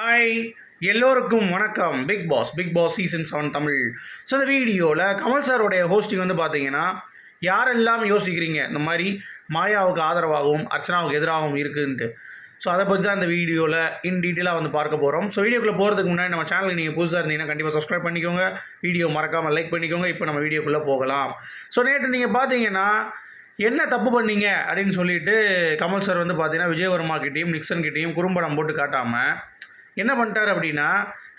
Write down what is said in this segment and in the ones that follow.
Hi எல்லோருக்கும் வணக்கம். Bigg Boss Bigg Boss season seven Tamil. So இந்த வீடியோவில் கமல் சாரோடைய ஹோஸ்டிங் வந்து பார்த்தீங்கன்னா யாரெல்லாம் யோசிக்கிறீங்க? இந்த மாதிரி மாயாவுக்கு ஆதரவாகவும் அர்ச்சனாவுக்கு எதிராகவும் இருக்குன்ட்டு. ஸோ அதை பற்றி தான் இந்த வீடியோவில் இன் டீட்டெயிலாக வந்து பார்க்க போகிறோம் ஸோ வீடியோக்குள்ளே போகிறதுக்கு முன்னாடி நம்ம சேனலுக்கு நீங்கள் புதுசாக இருந்தீங்கன்னா கண்டிப்பாக சப்ஸ்கிரைப் பண்ணிக்கோங்க. வீடியோ மறக்காமல் லைக் பண்ணிக்கோங்க. இப்போ நம்ம வீடியோக்குள்ளே போகலாம். ஸோ நேற்று நீங்கள் பார்த்தீங்கன்னா என்ன தப்பு பண்ணீங்க? அப்படின்னு சொல்லிட்டு கமல் சார் வந்து பார்த்தீங்கன்னா விஜயவர்மா கிட்டேயும் நிக்சன் கிட்டேயும் குறும்படம் போட்டு காட்டாமல் என்ன பண்ணிட்டார் அப்படின்னா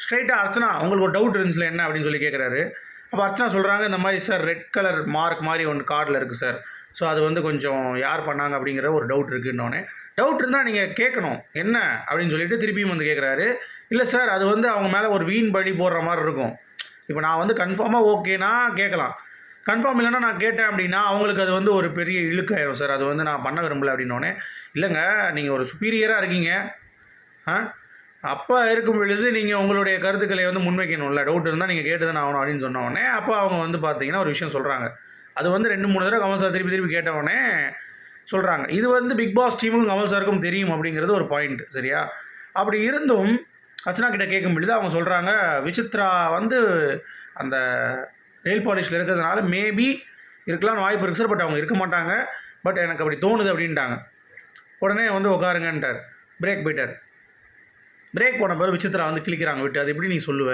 ஸ்ட்ரைட்டாக அர்ச்சனா உங்களுக்கு ஒரு டவுட் இருந்துச்சுல என்ன? அப்படின்னு சொல்லி கேட்குறாரு அப்போ அர்ச்சனா சொல்கிறாங்க இந்த மாதிரி சார் ரெட் கலர் மார்க் மாதிரி ஒன்று கார்டில் இருக்குது சார் ஸோ அது வந்து கொஞ்சம் யார் பண்ணாங்க? அப்படிங்கிற ஒரு டவுட் இருக்குன்னொன்னே டவுட் இருந்தால் நீங்கள் கேட்கணும் என்ன? அப்படின்னு சொல்லிட்டு திருப்பியும் வந்து கேட்குறாரு இல்லை சார் அது வந்து அவங்க மேலே ஒரு வீண் பழி போடுற மாதிரி இருக்கும். இப்போ நான் வந்து கன்ஃபார்மாக ஓகேனா கேட்கலாம் கன்ஃபார்ம் இல்லைன்னா நான் கேட்டேன் அப்படின்னா அவங்களுக்கு அது வந்து ஒரு பெரிய இழுக்காயிரும் சார் அது வந்து நான் பண்ண விரும்பல அப்படின்னோடனே இல்லைங்க நீங்கள் ஒரு சுப்பீரியராக இருக்கீங்க. ஆ? அப்போ இருக்கும் பொழுது நீங்கள் உங்களுடைய கருத்துக்களை வந்து முன்வைக்கணும்ல. டவுட் இருந்தால் நீங்கள் கேட்டு தானே ஆகணும் அப்படின்னு சொன்ன உடனே அப்போ அவங்க வந்து பார்த்தீங்கன்னா ஒரு விஷயம் சொல்கிறாங்க அது வந்து ரெண்டு மூணு தடவை கமல் சார் திருப்பி திருப்பி கேட்டவுடனே சொல்கிறாங்க இது வந்து பிக் பாஸ் டீமுக்கும் கமல் சாருக்கும் தெரியும் அப்படிங்கிறது ஒரு பாயிண்ட் சரியா? அப்படி இருந்தும் அர்ச்சனா கிட்ட கேட்கும் பொழுது அவங்க சொல்கிறாங்க விசித்ரா வந்து அந்த நெயில் பாலிஷில் இருக்கிறதுனால மேபி இருக்கலாம்னு வாய்ப்பு இருக்குது சார் பட் அவங்க இருக்க மாட்டாங்க. பட் எனக்கு அப்படி தோணுது அப்படின்ட்டாங்க. உடனே வந்து உட்காருங்கன்ட்டார். பிரேக் போயிட்டார். பிரேக் போன பிறகு விசித்ரா வந்து கிளிக்கிறாங்க விட்டு அது எப்படி நீ சொல்லுவ?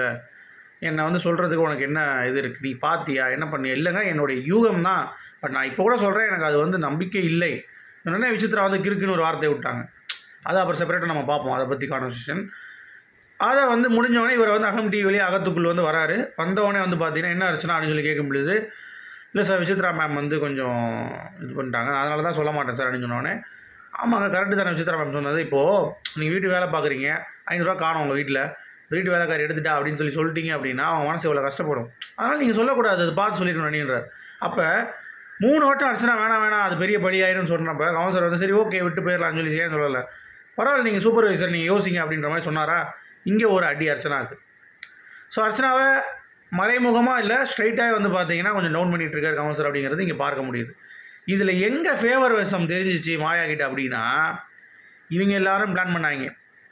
என்னை வந்து சொல்கிறதுக்கு உனக்கு என்ன இது இருக்குது நீ பாத்தியா? என்ன பண்ணிய இல்லைங்க என்னுடைய யூகம் தான். பட் நான் இப்போ கூட சொல்கிறேன் எனக்கு அது வந்து நம்பிக்கை இல்லை. உடனே விசித்ரா வந்து கிறுக்குன்னு ஒரு வார்த்தை விட்டாங்க. அதை அப்புறம் செப்பரேட்டாக நம்ம பார்ப்போம் அதை பற்றி கான்வர்சேஷன் அதை வந்து முடிஞ்சவொடனே இவர் வந்து அகம் டிவிலேயே அகத்துக்குள் வந்து வராரு. வந்தவொடனே வந்து பார்த்தீங்கன்னா என்ன ஆச்சுன்னா? அப்படின்னு சொல்லி கேட்க முடியுது. இல்லை சார் விசித்ரா மேம் வந்து கொஞ்சம் இது பண்ணிட்டாங்க. அதனால தான் சொல்ல மாட்டேன் சார் அப்படின்னு சொன்னோடனே ஆமாங்க கரெக்டு தானே விசித்ரா மேம் சொன்னது. இப்போது நீங்கள் வீட்டு வேலை பார்க்குறீங்க ஐநூறுரூவா காணும் உங்கள் வீட்டில் வீட்டு வேலைக்காரி எடுத்துட்டா அப்படின்னு சொல்லி சொல்லிட்டீங்க அப்படின்னா அவன் மனசு எவ்வளோ கஷ்டப்படும். அதனால் நீங்கள் சொல்லக்கூடாது அது பார்த்து சொல்லிடணும் அப்படின்றார். அப்போ மூணு வட்டம் அடிச்சுனா வேணாம் வேணாம் அது பெரிய படி ஆயிரும்னு சொன்னப்ப கமல் வந்து சரி ஓகே விட்டு போயிடலாம்னு சொல்லி ஏன் சொல்லலை? பரவாயில்ல நீங்கள் சூப்பர்வைசர் நீங்கள் யோசிங்க அப்படின்ற மாதிரி சொன்னாரா? இங்கே ஒரு அடி அர்ச்சனா இருக்குது ஸோ அர்ச்சனாவை மறைமுகமாக இல்லை ஸ்ட்ரைட்டாக வந்து பார்த்தீங்கன்னா கொஞ்சம் டவுன் பண்ணிகிட்டு இருக்கார் கவுன்சிலர் அப்படிங்கிறது இங்கே பார்க்க முடியுது. இதில் எங்கே ஃபேவர்வேஷம் தெரிஞ்சிச்சு மாயா கிட்ட அப்படின்னா இவங்க எல்லாரும் பிளான் பண்ணாங்க.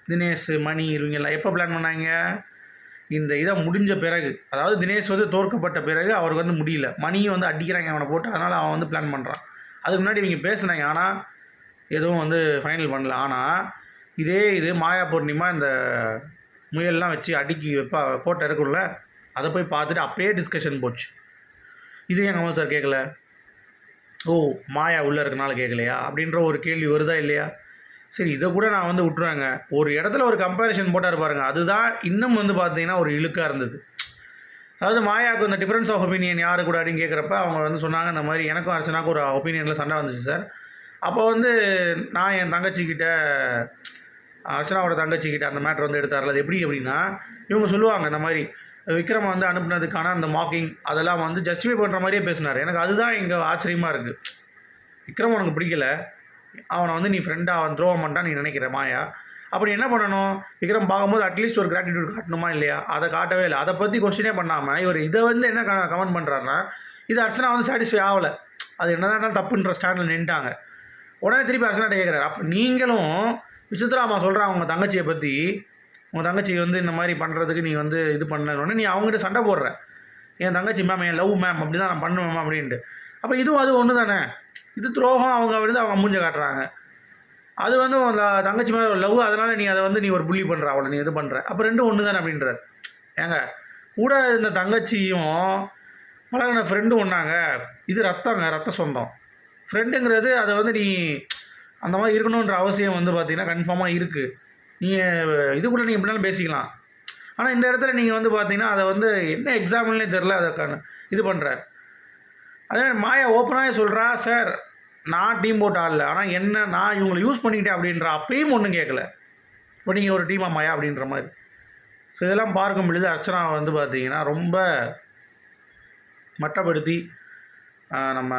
தினேஷ் மணி இவங்க எல்லாம் எப்போ பிளான் பண்ணாங்க? இந்த இதை முடிஞ்ச பிறகு. அதாவது தினேஷ் வந்து தோற்கப்பட்ட பிறகு அவருக்கு வந்து முடியல. மணியும் வந்து அடிக்கிறாங்க அவனை போட்டு. அதனால் அவன் வந்து பிளான் பண்ணுறான் அதுக்கு முன்னாடி இவங்க பேசுனாங்க. ஆனால் எதுவும் வந்து ஃபைனல் பண்ணல. ஆனால் இதே இது மாயா பூர்ணிமா இந்த முயல்லாம் வச்சு அடுக்கி வைப்பா ஃபோட்டோ இருக்கும்ல அதை போய் பார்த்துட்டு அப்படியே டிஸ்கஷன் போச்சு. இது எங்கள் அம்மா சார் கேட்கல ஓ மாயா உள்ளே இருக்கனால கேட்கலையா அப்படின்ற ஒரு கேள்வி வருதா இல்லையா? சரி இதை கூட நான் வந்து விட்டுருவேங்க ஒரு இடத்துல ஒரு கம்பேரிஷன் போட்டார் பாருங்க. அதுதான் இன்னும் வந்து பார்த்தீங்கன்னா ஒரு இழுக்காக இருந்தது. அதாவது மாயாவுக்கு இந்த டிஃப்ரென்ஸ் ஆஃப் ஒப்பீனியன் யாரு கூட அப்படின்னு கேட்குறப்ப அவங்க வந்து சொன்னாங்க இந்த மாதிரி எனக்கும் அர்ச்சனாக்கும் ஒரு ஒப்பீனியனில் சண்டை வந்துச்சு சார். அப்போ வந்து நான் என் தங்கச்சிக்கிட்ட அர்ச்சனாவோட தங்கச்சிக்கிட்ட அந்த மேட்ரு வந்து எடுத்தார்ல. அது எப்படி அப்படின்னா இவங்க சொல்லுவாங்க இந்த மாதிரி விக்ரம் வந்து அனுப்புனதுக்கான அந்த மாக்கிங் அதெல்லாம் வந்து ஜஸ்டிஃபை பண்ணுற மாதிரியே பேசினார். எனக்கு அதுதான் இங்கே ஆச்சரியமாக இருக்குது விக்ரம் உனக்கு பிடிக்கல. அவனை வந்து நீ ஃப்ரெண்டாக அவன் துரோகம் பண்ணிட்டான் நீ நினைக்கிற மாயா? அப்படி என்ன பண்ணணும்? விக்ரம் பார்க்கும்போது அட்லீஸ்ட் ஒரு கிராட்டிடியூட் காட்டணுமா இல்லையா? அதை காட்டவே இல்லை. அதை பற்றி கொஸ்டினே பண்ணாமல் இவர் இதை வந்து என்ன கமெண்ட் பண்ணுறாருன்னா இது அர்ச்சனா வந்து சாட்டிஸ்ஃபை ஆகலை. அது என்ன தான் தப்புன்ற ஸ்டாண்டில் நின்ட்டாங்க. உடனே திருப்பி அர்ச்சனாட்ட கேட்குறாரு அப்போ நீங்களும் விசித்ராமா சொல்கிறாங்க உங்கள் தங்கச்சியை பற்றி உங்கள் தங்கச்சி வந்து இந்த மாதிரி பண்ணுறதுக்கு நீ வந்து இது பண்ணலன்னு நீ அவங்ககிட்ட சண்டை போடுற. என் தங்கச்சி மேம் என் லவ் மேம் அப்படி தான் நான் பண்ணுவேன் மேம் அப்படின்ட்டு. அப்போ இதுவும் அது ஒன்று தானே இது துரோகம் அவங்க வந்து அவங்க மூஞ்ச காட்டுறாங்க. அது வந்து அந்த தங்கச்சி மேலே ஒரு லவ் அதனால் நீ அதை வந்து நீ ஒரு புள்ளி பண்ணுற அவளை நீ இது பண்ணுற அப்போ ரெண்டும் ஒன்று தானே அப்படின்ற. ஏங்க கூட இந்த தங்கச்சியும் பழகின ஃப்ரெண்டும் ஒன்றாங்க இது ரத்தங்க ரத்த சொந்தம். ஃப்ரெண்டுங்கிறது அதை வந்து நீ அந்த மாதிரி இருக்கணுன்ற அவசியம் வந்து பார்த்திங்கன்னா கன்ஃபார்மாக இருக்குது நீங்கள் இது கூட நீங்கள் எப்படினாலும் பேசிக்கலாம். ஆனால் இந்த இடத்துல நீங்கள் வந்து பார்த்தீங்கன்னா அதை வந்து என்ன எக்ஸாம்பிள்னே தெரில அதை இது பண்ணுறார் அதே மாயா ஓப்பனாகவே சொல்கிறா சார் நான் டீம் போட்டு ஆடல ஆனால் என்ன நான் இவங்களை யூஸ் பண்ணிக்கிட்டேன் அப்படின்ற அப்பயும் ஒன்றும் கேட்கல இப்போ நீங்கள் ஒரு டீமா மாயா அப்படின்ற மாதிரி. ஸோ இதெல்லாம் பார்க்கும் பொழுது அர்ச்சனா வந்து பார்த்தீங்கன்னா ரொம்ப மட்டப்படுத்தி நம்ம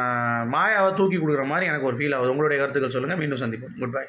மாயாவை தூக்கி கொடுக்குற மாதிரி எனக்கு ஒரு ஃபீல் ஆகுது. உங்களுடைய கருத்துக்கள் சொல்லுங்கள் மீண்டும் சந்திப்போம். Good bye